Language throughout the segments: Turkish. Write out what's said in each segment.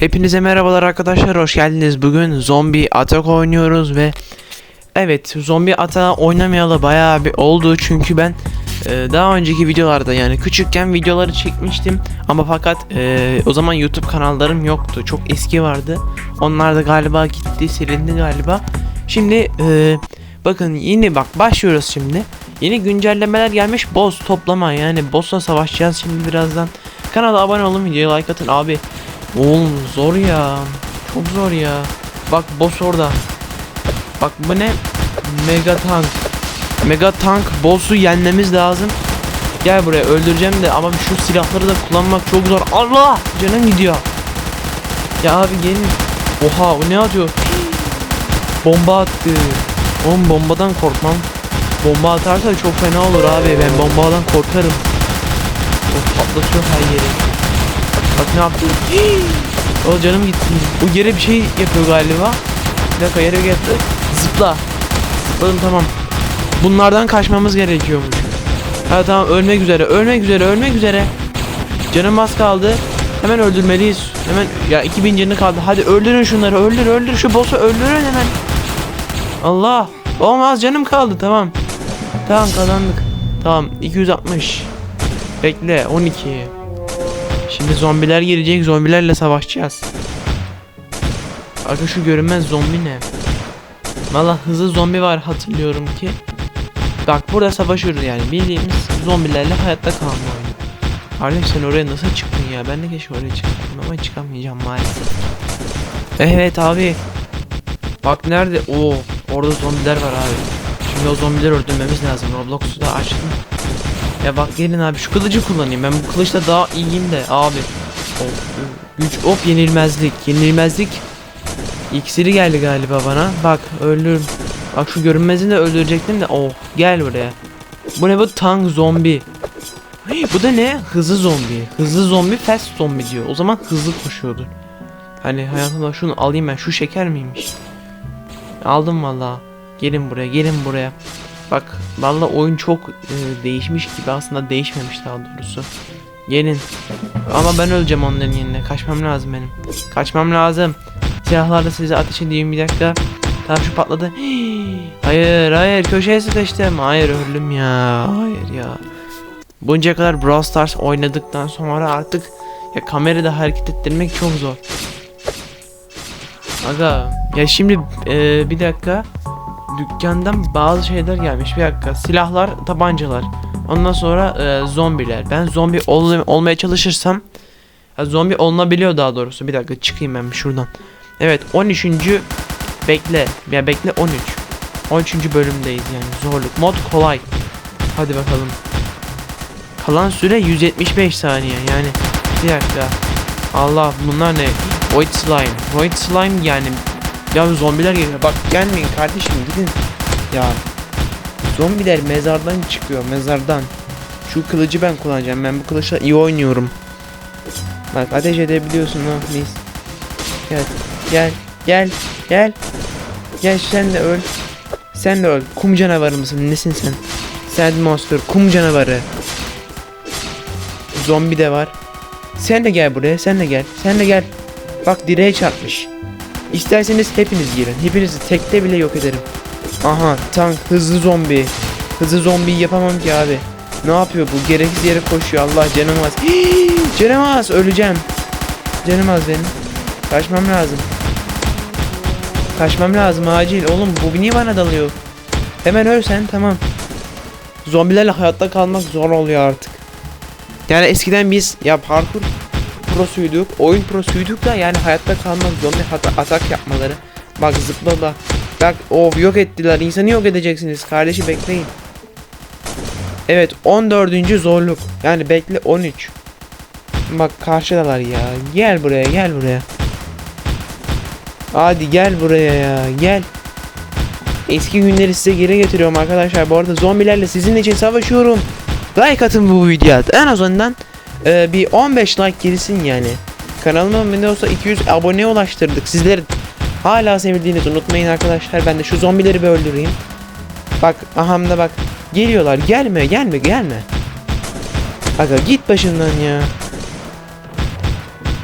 Hepinize merhabalar arkadaşlar hoş geldiniz. Bugün zombi atak oynuyoruz ve evet zombi atağı oynamayalı bayağı bir oldu çünkü ben e, daha önceki videolarda yani küçükken videoları çekmiştim ama fakat e, o zaman YouTube kanallarım yoktu. Çok eski vardı. Onlar da galiba gitti, silindi galiba. Şimdi e, bakın yeni bak başlıyoruz şimdi. Yeni güncellemeler gelmiş. Boss toplama yani boss'la savaşacağız şimdi birazdan. Kanala abone olun, videoya like atın abi. Oğlum zor ya. Çok zor ya. Bak boss orada. Bak bu ne? Mega tank. Mega tank boss'u yenmemiz lazım. Gel buraya öldüreceğim de ama şu silahları da kullanmak çok zor. Allah! Canım gidiyor. Ya abi gelin. Oha o ne atıyor? Bomba attı. Oğlum bombadan korkmam. Bomba atarsa çok fena olur abi. Ben bombadan korkarım. O patlatıyor her yeri. Bak ne yaptı? o canım gitti. Bu yere bir şey yapıyor galiba. Bir dakika yere geldi. Zıpla. Zıpladım tamam. Bunlardan kaçmamız gerekiyormuş. Ha tamam ölmek üzere. Ölmek üzere. Ölmek üzere. Canım az kaldı. Hemen öldürmeliyiz. Hemen ya 2000 canı kaldı. Hadi öldürün şunları. Öldür öldür şu boss'u öldürün hemen. Allah. Olmaz canım kaldı tamam. Tamam kazandık. Tamam 260. Bekle 12. Şimdi zombiler gelecek. Zombilerle savaşacağız. Arka şu görünmez zombi ne? Valla hızlı zombi var hatırlıyorum ki. Bak burada savaşıyoruz yani. Bildiğimiz zombilerle hayatta kalma oyunu. Kardeş sen oraya nasıl çıktın ya? Ben de keşke oraya çıktım ama çıkamayacağım maalesef. Evet abi. Bak nerede? Oo, orada zombiler var abi. Şimdi o zombileri öldürmemiz lazım. Roblox'u da açtım. Ya bak gelin abi şu kılıcı kullanayım. Ben bu kılıçla daha iyiyim de abi. Of, güç hop yenilmezlik. Yenilmezlik. İksiri geldi galiba bana. Bak öldürürüm. Bak şu görünmezini de öldürecektim de. Oh gel buraya. Bu ne bu tank zombi. Hey, bu da ne? Hızlı zombi. Hızlı zombi fast zombi diyor. O zaman hızlı koşuyordur. Hani hayatımda şunu alayım ben. Şu şeker miymiş? Aldım valla. Gelin buraya gelin buraya. Bak valla oyun çok e, değişmiş gibi aslında değişmemiş daha doğrusu. Gelin. Ama ben öleceğim onların yerine. Kaçmam lazım benim. Kaçmam lazım. Silahlarla size ateş edeyim bir dakika. Tamam şu patladı. hayır hayır köşeye sıkıştım. Hayır öldüm ya. Hayır ya. Bunca kadar Brawl Stars oynadıktan sonra artık ya kamerada hareket ettirmek çok zor. Aga ya şimdi e, bir dakika dükkandan bazı şeyler gelmiş. Bir dakika silahlar, tabancalar. Ondan sonra e, zombiler. Ben zombi ol- olmaya çalışırsam ya zombi olunabiliyor daha doğrusu. Bir dakika çıkayım ben şuradan. Evet 13. Bekle. Ya bekle 13. 13. bölümdeyiz yani zorluk. Mod kolay. Hadi bakalım. Kalan süre 175 saniye yani. Bir dakika. Allah bunlar ne? Void slime. Void slime yani. Ya zombiler geliyor. Bak gelmeyin kardeşim gidin. Ya. Zombiler mezardan çıkıyor mezardan. Şu kılıcı ben kullanacağım. Ben bu kılıçla iyi oynuyorum. Bak ateş edebiliyorsun ha mis. Gel. Gel. Gel. Gel. Gel sen de öl. Sen de öl. Kum canavarı mısın? Nesin sen? Sad monster. Kum canavarı. Zombi de var. Sen de gel buraya. Sen de gel. Sen de gel. Bak direğe çarpmış. İsterseniz hepiniz girin. Hepinizi tekte bile yok ederim. Aha tank hızlı zombi. Hızlı zombi yapamam ki abi. Ne yapıyor bu? Gereksiz yere koşuyor. Allah canım az. Canım az. Öleceğim. Canım az benim. Kaçmam lazım. Kaçmam lazım acil. Oğlum bu niye bana dalıyor? Hemen ölsen tamam. Zombilerle hayatta kalmak zor oluyor artık. Yani eskiden biz ya parkur prosuyduk, oyun prosuyduk da yani hayatta kalmak zombi hata, atak yapmaları. Bak zıpla da. Bak of yok ettiler. İnsanı yok edeceksiniz. Kardeşi bekleyin. Evet 14. zorluk. Yani bekle 13. Bak karşıdalar ya. Gel buraya gel buraya. Hadi gel buraya ya gel. Eski günleri size geri getiriyorum arkadaşlar. Bu arada zombilerle sizin için savaşıyorum. Like atın bu videoya. En azından e, bir 15 like gelsin yani. Kanalıma ne olsa 200 abone ulaştırdık. Sizleri hala sevdiğinizi unutmayın arkadaşlar. Ben de şu zombileri bir öldüreyim. Bak ahamda bak. Geliyorlar. Gelme gelme gelme. Aga git başından ya.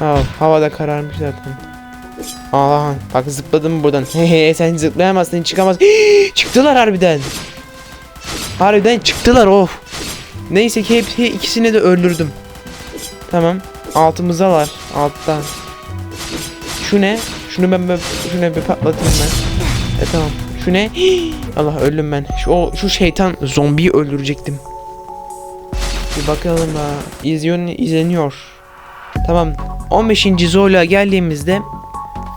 Aa, havada kararmış zaten. Aa, bak zıpladım buradan. Sen zıplayamazsın çıkamaz. çıktılar harbiden. Harbiden çıktılar of. Neyse ki hepsi ikisini de öldürdüm. Tamam. Altımızdalar. Alttan. Şu ne? Şunu ben, ben şunu bir patlatayım ben. E tamam. Şu ne? Allah öldüm ben. Şu o şu şeytan zombiyi öldürecektim. Bir bakalım ha. İzliyor, izleniyor. Tamam. 15. zorluğa geldiğimizde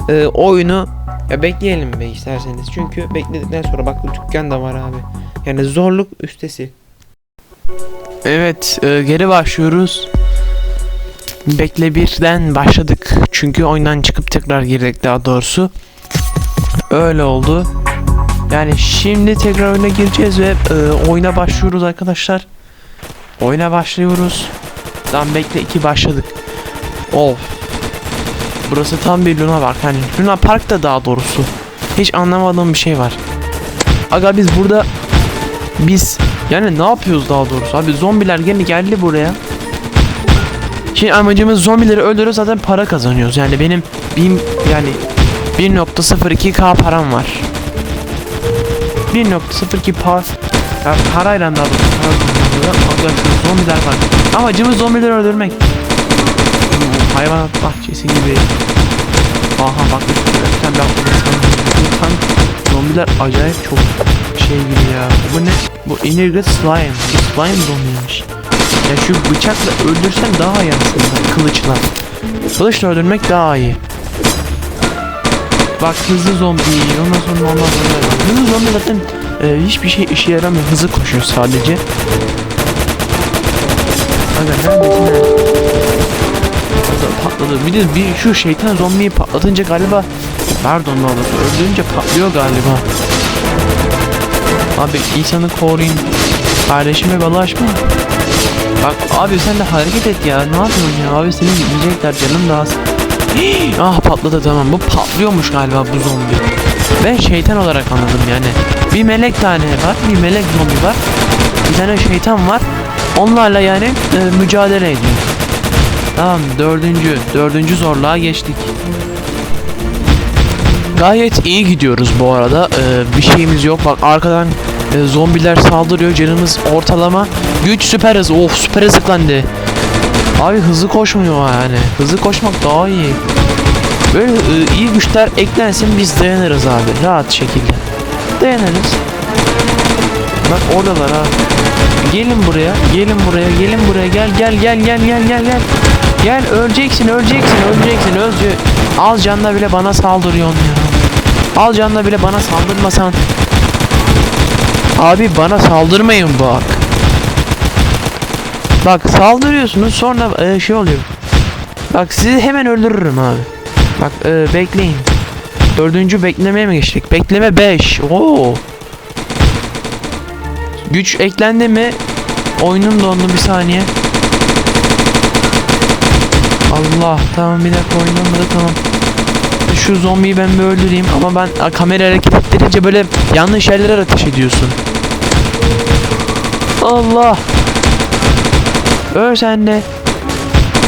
e, oyunu ya bekleyelim be isterseniz. Çünkü bekledikten sonra bak bu dükkan da var abi. Yani zorluk üstesi. Evet, e, geri başlıyoruz. Bekle birden başladık. Çünkü oyundan çıkıp tekrar girdik daha doğrusu. Öyle oldu. Yani şimdi tekrar oyuna gireceğiz ve e, oyuna başlıyoruz arkadaşlar. Oyuna başlıyoruz. Tamam bekle iki başladık. Of. Burası tam bir Luna Park. Hani Luna Park da daha doğrusu. Hiç anlamadığım bir şey var. Aga biz burada biz yani ne yapıyoruz daha doğrusu? Abi zombiler gene geldi buraya. Şimdi amacımız zombileri öldürüyoruz zaten para kazanıyoruz. Yani benim bin yani 1.02k param var. 1.02 par ya parayla kazanıyoruz. Arkadaşlar zombiler var. Amacımız zombileri öldürmek. Bu Hayvanat bahçesi gibi. Aha bak üstten bir atladım. Zombiler acayip çok şey gibi ya. Bu ne? Bu Innergut Slime. Bu slime zombiymiş. Ya şu bıçakla öldürsen daha iyi aslında kılıçla. Kılıçla öldürmek daha iyi. Bak hızlı zombi, ondan sonra ondan sonra. Hızlı zombi zaten e, hiçbir şey işe yaramıyor. Hızlı koşuyor sadece. Aga neredesin ha? Patladı. Bir de bir şu şeytan zombiyi patlatınca galiba Pardon ne olur öldürünce patlıyor galiba. Abi insanı koruyun. Kardeşime bulaşma. Bak abi sen de hareket et ya. Ne yapıyorsun ya? Abi seni yiyecekler canım da az. Ah patladı tamam. Bu patlıyormuş galiba bu zombi. Ben şeytan olarak anladım yani. Bir melek tane var. Bir melek zombi var. Bir tane şeytan var. Onlarla yani e, mücadele ediyor. Tamam dördüncü. Dördüncü zorluğa geçtik. Gayet iyi gidiyoruz bu arada. Ee, bir şeyimiz yok. Bak arkadan e, zombiler saldırıyor. Canımız ortalama. Güç süper hız. Of süper hızlandı. Abi hızlı koşmuyor yani. Hızlı koşmak daha iyi. Böyle e, iyi güçler eklensin biz dayanırız abi. Rahat şekilde. Dayanırız. Bak oradalar abi. Gelin buraya. Gelin buraya. Gelin buraya. Gel gel gel gel gel gel gel. Gel öleceksin öleceksin öleceksin özce. Az canla bile bana saldırıyorsun ya. Al canla bile bana saldırmasan. Abi bana saldırmayın bak. Bak saldırıyorsunuz sonra e, şey oluyor. Bak sizi hemen öldürürüm abi. Bak e, bekleyin. Dördüncü beklemeye mi geçtik? Bekleme 5. Oo. Güç eklendi mi? Oyunum dondu bir saniye. Allah tamam bir dakika oyun donmadı tamam. Şu zombiyi ben bir öldüreyim ama ben a, kamera hareket ettirince böyle yanlış yerlere ateş ediyorsun. Allah. Öl sen de.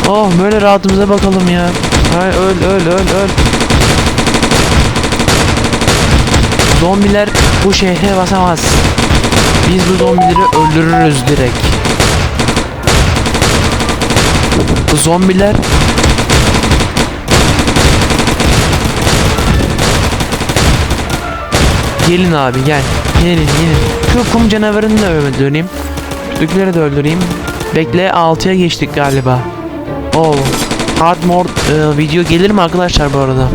Oh böyle rahatımıza bakalım ya. Hay öl öl öl öl. Zombiler bu şehre basamaz. Biz bu zombileri öldürürüz direkt. Zombiler Gelin abi gel. Gelin gelin. Şu kum canavarını da öldüreyim. Şuradakileri de öldüreyim. Bekle 6'ya geçtik galiba. Oo. Hard mode e, video gelir mi arkadaşlar bu arada?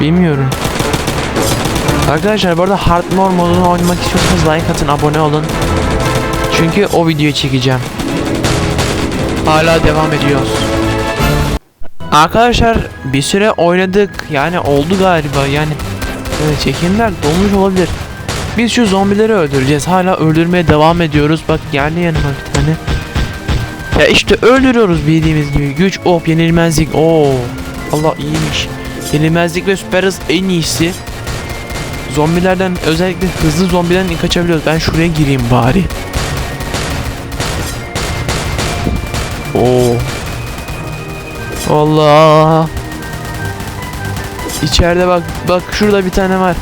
Bilmiyorum. Arkadaşlar bu arada hard mode modunu oynamak istiyorsanız like atın abone olun. Çünkü o videoyu çekeceğim. Hala devam ediyoruz. Arkadaşlar bir süre oynadık. Yani oldu galiba yani. Evet, çekimler dolmuş olabilir. Biz şu zombileri öldüreceğiz. Hala öldürmeye devam ediyoruz. Bak geldi yanıma bir tane. Ya işte öldürüyoruz bildiğimiz gibi. Güç, op, yenilmezlik. Oo. Allah iyiymiş. Yenilmezlik ve süper hız en iyisi. Zombilerden özellikle hızlı zombiden kaçabiliyoruz. Ben şuraya gireyim bari. Oo. Allah. İçeride bak bak şurada bir tane var.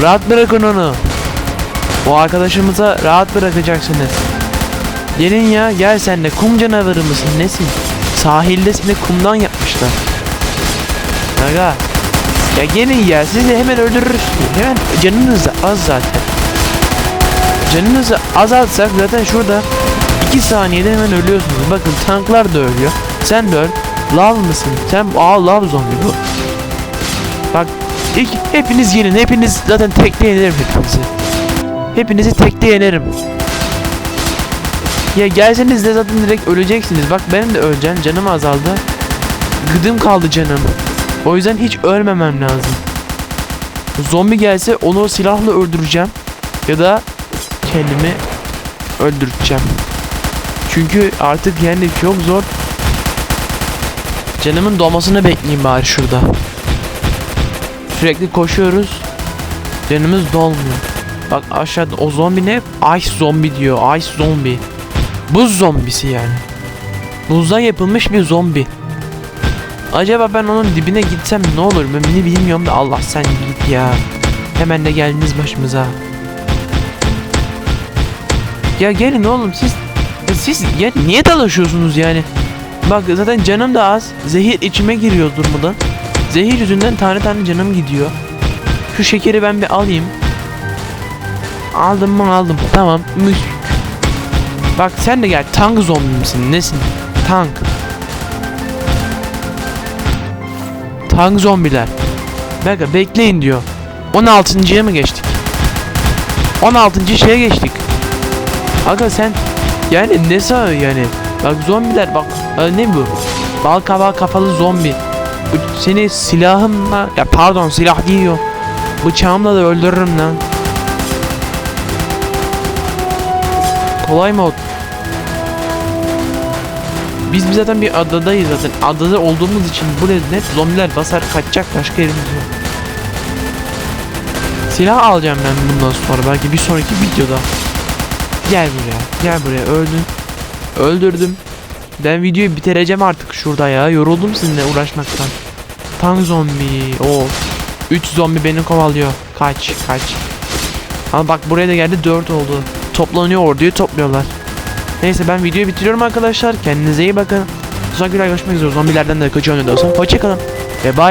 Rahat bırakın onu. O arkadaşımıza rahat bırakacaksınız. Gelin ya gel sen de kum canavarı mısın nesin? Sahilde seni kumdan yapmışlar. Aga. Ya gelin ya sizi hemen öldürürüz. Hemen canınız da az zaten. Canınızı azaltsak zaten şurada 2 saniyede hemen ölüyorsunuz. Bakın tanklar da ölüyor. Sen de öl. Lav mısın? Sen aa lav zombi bu. İlk hepiniz gelin. Hepiniz zaten tekte yenerim hepinizi. Hepinizi tekte yenerim. Ya gelseniz de zaten direkt öleceksiniz. Bak benim de öleceğim. Canım azaldı. Gıdım kaldı canım. O yüzden hiç ölmemem lazım. Zombi gelse onu silahla öldüreceğim. Ya da kendimi öldüreceğim. Çünkü artık yani çok zor. Canımın dolmasını bekleyeyim bari şurada. Sürekli koşuyoruz. Canımız dolmuyor. Bak aşağıda o zombi ne? Ice zombi diyor. Ice zombi. Buz zombisi yani. Buzdan yapılmış bir zombi. Acaba ben onun dibine gitsem ne olur? Ben beni bilmiyorum da Allah sen git ya. Hemen de geldiniz başımıza. Ya gelin oğlum siz siz ya niye dalaşıyorsunuz yani? Bak zaten canım da az. Zehir içime giriyor durmadan. Zehir yüzünden tane tane canım gidiyor. Şu şekeri ben bir alayım. Aldım mı aldım. Tamam. Müş. Bak sen de gel. Tank zombi misin? Nesin? Tank. Tank zombiler. Bekle bekleyin diyor. 16.ya mı geçtik? 16. şeye geçtik. Aga sen yani ne sağ yani? Bak zombiler bak e, ne bu? Bal kafalı zombi. Seni silahımla ya pardon silah o. Bıçağımla da öldürürüm lan. Kolay mod. Biz zaten bir adadayız zaten. Adada olduğumuz için buraya net zombiler basar kaçacak başka yerimiz yok. Silah alacağım ben bundan sonra belki bir sonraki videoda. Gel buraya. Gel buraya. Öldün. Öldürdüm. Ben videoyu bitireceğim artık şurada ya. Yoruldum sizinle uğraşmaktan. Tank zombi. O. 3 zombi beni kovalıyor. Kaç kaç. Ama bak buraya da geldi 4 oldu. Toplanıyor orduyu topluyorlar. Neyse ben videoyu bitiriyorum arkadaşlar. Kendinize iyi bakın. Sonraki videoda görüşmek üzere. Zombilerden de kaçıyor de olsa. Hoşçakalın. Ve bye.